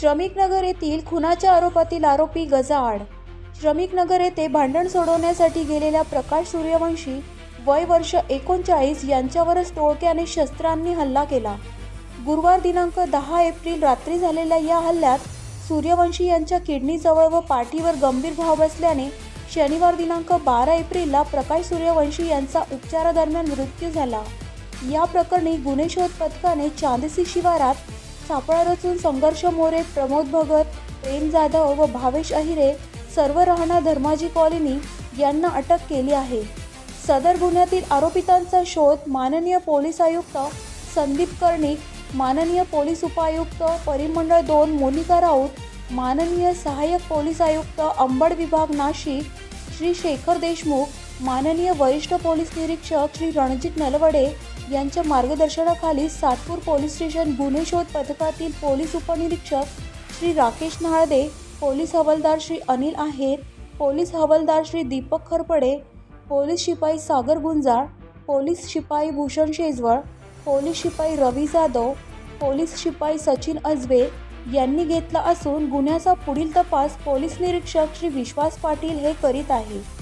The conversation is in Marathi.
श्रमिकनगर येथील खुनाच्या आरोपातील आरोपी गजाआड. आड श्रमिकनगर येथे भांडण सोडवण्यासाठी गेलेल्या प्रकाश सूर्यवंशी वय वर्ष एकोणचाळीस यांच्यावरच टोळक्याने शस्त्रांनी हल्ला केला. गुरुवार दिनांक दहा एप्रिल रात्री झालेल्या या हल्ल्यात सूर्यवंशी यांच्या किडनीजवळ व पाठीवर गंभीर भाव बसल्याने शनिवार दिनांक बारा एप्रिलला प्रकाश सूर्यवंशी यांचा उपचारादरम्यान मृत्यू झाला. या प्रकरणी गुन्हे शोध पथकाने चांदसी शिवारात सापळा रचून संघर्ष मोरे प्रमोद भगत प्रेम जाधव व भावेश अहिरे सर्व राहणा धर्माजी कॉलनी यांना अटक केली आहे. सदर गुन्ह्यातील आरोपितांचा शोध माननीय पोलीस आयुक्त संदीप कर्णिक माननीय पोलीस उपायुक्त परिमंडळ दोन मोनिका राऊत माननीय सहाय्यक पोलीस आयुक्त अंबड विभाग नाशिक श्री शेखर देशमुख माननीय वरिष्ठ पोलीस निरीक्षक श्री रणजित नलवडे यांच्या मार्गदर्शनाखाली सातपूर पोलीस स्टेशन गुन्हे शोध पथकातील पोलीस उपनिरीक्षक श्री राकेश नाळदे पोलीस हवालदार श्री अनिल आहेर पोलीस हवालदार श्री दीपक खरपडे पोलीस शिपाई सागर गुंजाळ पोलीस शिपाई भूषण शेजवळ पोलीस शिपाई रवी जाधव पोलीस शिपाई सचिन अजबे यांनी घेतला असून गुन्ह्याचा पुढील तपास पोलीस निरीक्षक श्री विश्वास पाटील हे करीत आहे